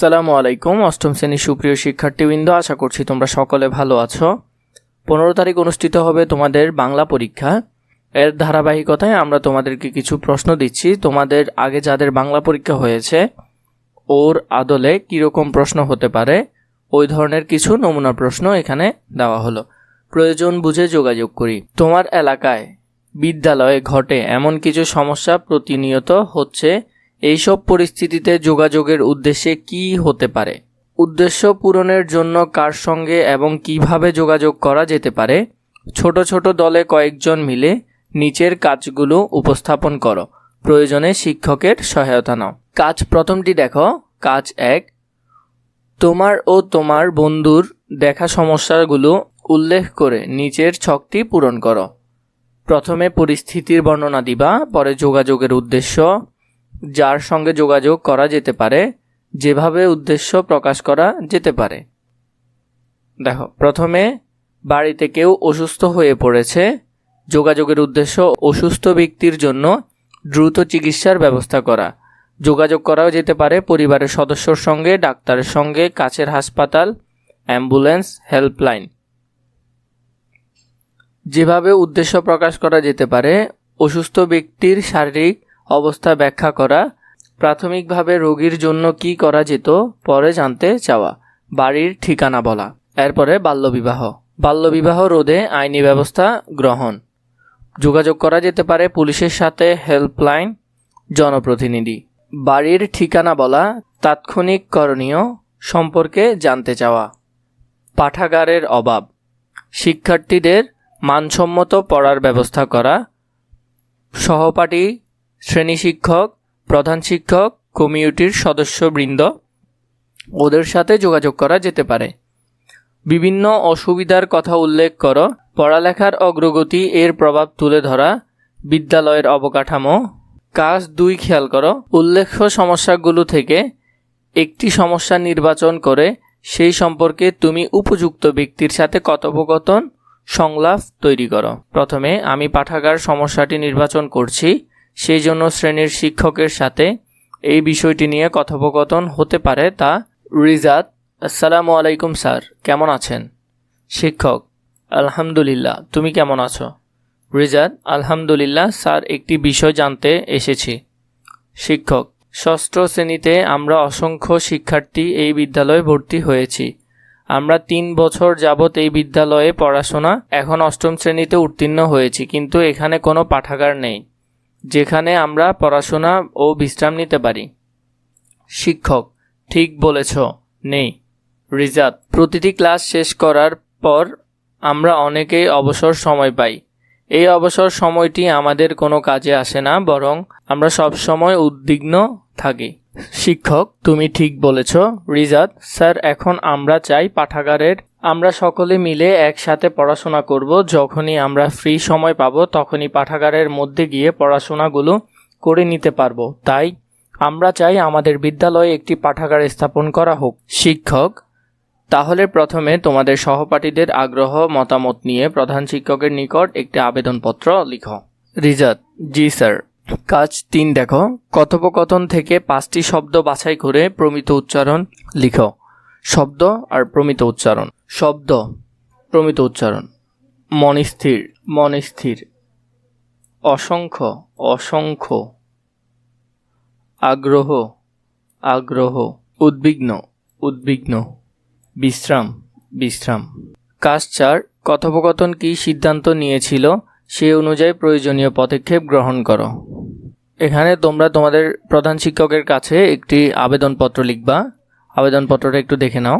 আসসালামু আলাইকুম, অষ্টম শ্রেণির সুপ্রিয় শিক্ষার্থীবৃন্দ, আশা করছি তোমরা সকলে ভালো আছো। পনেরো তারিখ অনুষ্ঠিত হবে তোমাদের বাংলা পরীক্ষা। এর ধারাবাহিকতায় আমরা তোমাদেরকে কিছু প্রশ্ন দিচ্ছি। তোমাদের আগে যাদের বাংলা পরীক্ষা হয়েছে, ওর আদলে কীরকম প্রশ্ন হতে পারে, ওই ধরনের কিছু নমুনা প্রশ্ন এখানে দেওয়া হলো। প্রয়োজন বুঝে যোগাযোগ করি। তোমার এলাকায় বিদ্যালয়ে ঘটে এমন কিছু সমস্যা প্রতিনিয়ত হচ্ছে? এইসব পরিস্থিতিতে যোগাযোগের উদ্দেশ্যে কি হতে পারে? উদ্দেশ্য পূরণের জন্য কার সঙ্গে এবং কীভাবে যোগাযোগ করা যেতে পারে? ছোট ছোট দলে কয়েকজন মিলে নিচের কাজগুলো উপস্থাপন করো। প্রয়োজনে শিক্ষকের সহায়তা নাও। কাজ প্রথমটি দেখো। কাজ এক, তোমার ও তোমার বন্ধুর দেখা সমস্যাগুলো উল্লেখ করে নিচের ছকটি পূরণ করো। প্রথমে পরিস্থিতির বর্ণনা দিবা, পরে যোগাযোগের উদ্দেশ্য যার সঙ্গে যোগাযোগ করা যেতে পারে, যেভাবে উদ্দেশ্য প্রকাশ করা যেতে পারে। দেখো, প্রথমে বাড়িতে কেউ অসুস্থ হয়ে পড়েছে, যোগাযোগের উদ্দেশ্য অসুস্থ ব্যক্তির জন্য দ্রুত চিকিৎসার ব্যবস্থা করা। যোগাযোগ করাও যেতে পারে, পরিবারের সদস্যর সঙ্গে, ডাক্তারের সঙ্গে, কাছের হাসপাতাল, অ্যাম্বুলেন্স, হেল্পলাইন। যেভাবে উদ্দেশ্য প্রকাশ করা যেতে পারে, অসুস্থ ব্যক্তির শারীরিক অবস্থা ব্যাখ্যা করা, প্রাথমিকভাবে রোগীর জন্য কি করা যেত, পরে জানতে চাওয়া। বাড়ির ঠিকানা বলা। এরপরে বাল্যবিবাহ। বাল্যবিবাহ রোধে আইনি ব্যবস্থা গ্রহণ। যোগাযোগ করা যেতে পারে পুলিশের সাথে হেল্পলাইন, জনপ্রতিনিধি। বাড়ির ঠিকানা বলা, তাৎক্ষণিক করণীয় সম্পর্কে জানতে চাওয়া। পাঠাগারের অভাব। শিক্ষার্থীদের মানসম্মত পড়ার ব্যবস্থা করা। সহপাঠী শ্রেণি শিক্ষক, প্রধান শিক্ষক, কমিউনিটির সদস্যবৃন্দ ওদের সাথে যোগাযোগ করা যেতে পারে। বিভিন্ন অসুবিধার কথা উল্লেখ করো, পড়ালেখার অগ্রগতি এর প্রভাব তুলে ধরা, বিদ্যালয়ের অবকাঠামো। কাজ দুই খেয়াল করো, উল্লেখ্য সমস্যাগুলো থেকে একটি সমস্যা নির্বাচন করে সেই সম্পর্কে তুমি উপযুক্ত ব্যক্তির সাথে কথোপকথন, সংলাপ তৈরি করো। প্রথমে আমি পাঠাগার সমস্যাটি নির্বাচন করছি। সেই জন্য শ্রেণির শিক্ষকের সাথে এই বিষয়টি নিয়ে কথোপকথন হতে পারে তা রিজাত আসসালামু আলাইকুম স্যার, কেমন আছেন? শিক্ষক, আলহামদুলিল্লাহ, তুমি কেমন আছো? রিজাত আলহামদুলিল্লাহ, স্যার, একটি বিষয় জানতে এসেছি। শিক্ষক, ষষ্ঠ শ্রেণীতে আমরা অসংখ্য শিক্ষার্থী এই বিদ্যালয়ে ভর্তি হয়েছি। আমরা তিন বছর যাবৎ এই বিদ্যালয়ে পড়াশোনা, এখন অষ্টম শ্রেণীতে উত্তীর্ণ হয়েছি, কিন্তু এখানে কোনো পাঠাগার নেই। যেখানে আমরা পড়াশোনা ও বিশ্রাম নিতে পারি। শিক্ষক, ঠিক বলেছ, নেই। রিজাত, প্রতিটি ক্লাস শেষ করার পর আমরা অনেকেই অবসর সময় পাই। এই অবসর সময়টি আমাদের কোনো কাজে আসে না, বরং আমরা সবসময় উদ্বিগ্ন থাকি। শিক্ষক, তুমি ঠিক বলেছ। রিজাত, স্যার, এখন আমরা চাই পাঠাগারের, আমরা সকলে মিলে একসাথে পড়াশোনা করব। যখনই আমরা ফ্রি সময় পাব, তখনই পাঠাগারের মধ্যে গিয়ে পড়াশোনাগুলো করে নিতে পারব। তাই আমরা চাই আমাদের বিদ্যালয়ে একটি পাঠাগার স্থাপন করা হোক। শিক্ষক, তাহলে প্রথমে তোমাদের সহপাঠীদের আগ্রহ, মতামত নিয়ে প্রধান শিক্ষকের নিকট একটি আবেদনপত্র লিখো। রিজাত, জি, স্যার। কাজ তিন, দেখো। কথোপকথন থেকে পাঁচটি শব্দ বাছাই করে প্রমিত উচ্চারণ লিখো। শব্দ আর প্রমিত উচ্চারণ। শব্দ, প্রমিত উচ্চারণ। মনস্থির মনস্থির অসংখ্য অসংখ্য। আগ্রহ আগ্রহ। উদ্বিগ্ন উদ্বিগ্ন। বিশ্রাম বিশ্রাম। কাজ চার, কথোপকথন কী সিদ্ধান্ত নিয়েছিল? সে অনুযায়ী প্রয়োজনীয় পদক্ষেপ গ্রহণ করো। এখানে তোমরা তোমাদের প্রধান শিক্ষকের কাছে একটি আবেদনপত্র লিখবা। আবেদনপত্রটা একটু দেখে নাও।